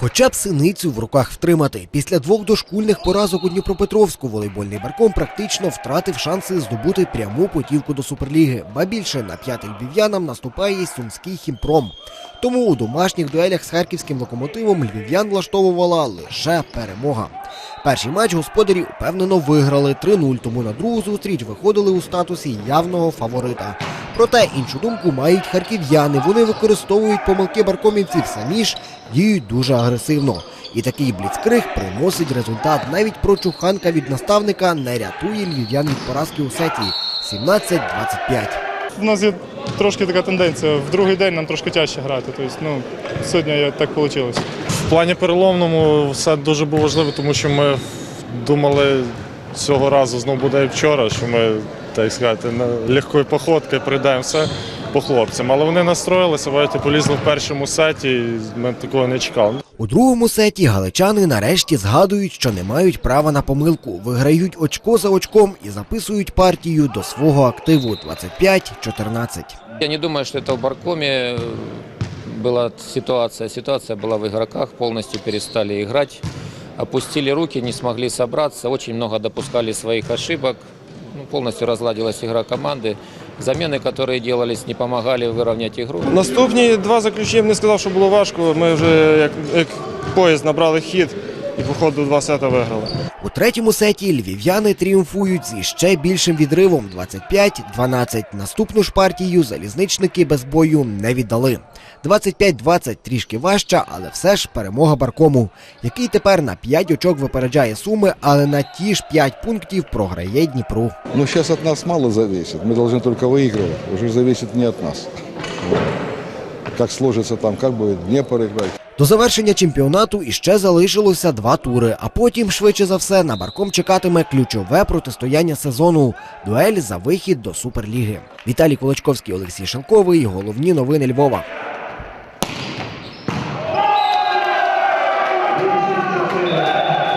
Хоча б синицю в руках втримати. Після двох дошкульних поразок у Дніпропетровську волейбольний барком практично втратив шанси здобути пряму путівку до Суперліги. Ба більше на п'ятий львів'янам наступає сумський хімпром. Тому у домашніх дуелях з харківським локомотивом львів'ян влаштовувала лише перемога. Перший матч господарі упевнено виграли 3-0, тому на другу зустріч виходили у статусі явного фаворита. Проте іншу думку мають харків'яни. Вони використовують помилки баркомівців самі ж діють дуже агресивно. І такий бліцкриг приносить результат. Навіть прочуханка від наставника не рятує львів'ян від поразки у сеті 17-25. У нас є трошки така тенденція. В другий день нам трошки тяжче грати. Тобто, ну, сьогодні так вийшло. В плані переломному все дуже було важливо, тому що ми думали цього разу знову буде як вчора, що ми, так сказати, на легкою походкою прийдемо все по хлопцям. Але вони настроїлися, бачите, полізли в першому сеті, і ми такого не чекали. У другому сеті галичани нарешті згадують, що не мають права на помилку, виграють очко за очком і записують партію до свого активу 25-14. Я не думаю, что это в Баркоме э, была ситуация. Ситуация была в игроках, полностью перестали играть, опустили руки, не смогли собраться, очень много допускали своих ошибок, ну, полностью разладилась игра команды. Замены, которые делались, не помогали выровнять игру. Наступні два заключення я б не сказав, що було важко. Ми вже як, як поїзд набрали хід і по ходу два сета виграли. У третьому сеті львів'яни тріумфують зі ще більшим відривом 25-12. Наступну ж партію залізничники без бою не віддали. 25-20 трішки важча, але все ж перемога Баркому, який тепер на 5 очок випереджає суми, але на ті ж 5 пунктів програє Дніпру. Но сейчас от нас мало зависит. Мы должны только выигрывать. Уже зависит не от нас. Вот. Как сложится там, как будет Днепр играть. До завершення чемпіонату іще залишилося два тури, а потім, швидше за все, на барком чекатиме ключове протистояння сезону дуель за вихід до Суперліги. Віталій Кулачковський, Олексій Шелковий. Головні новини Львова.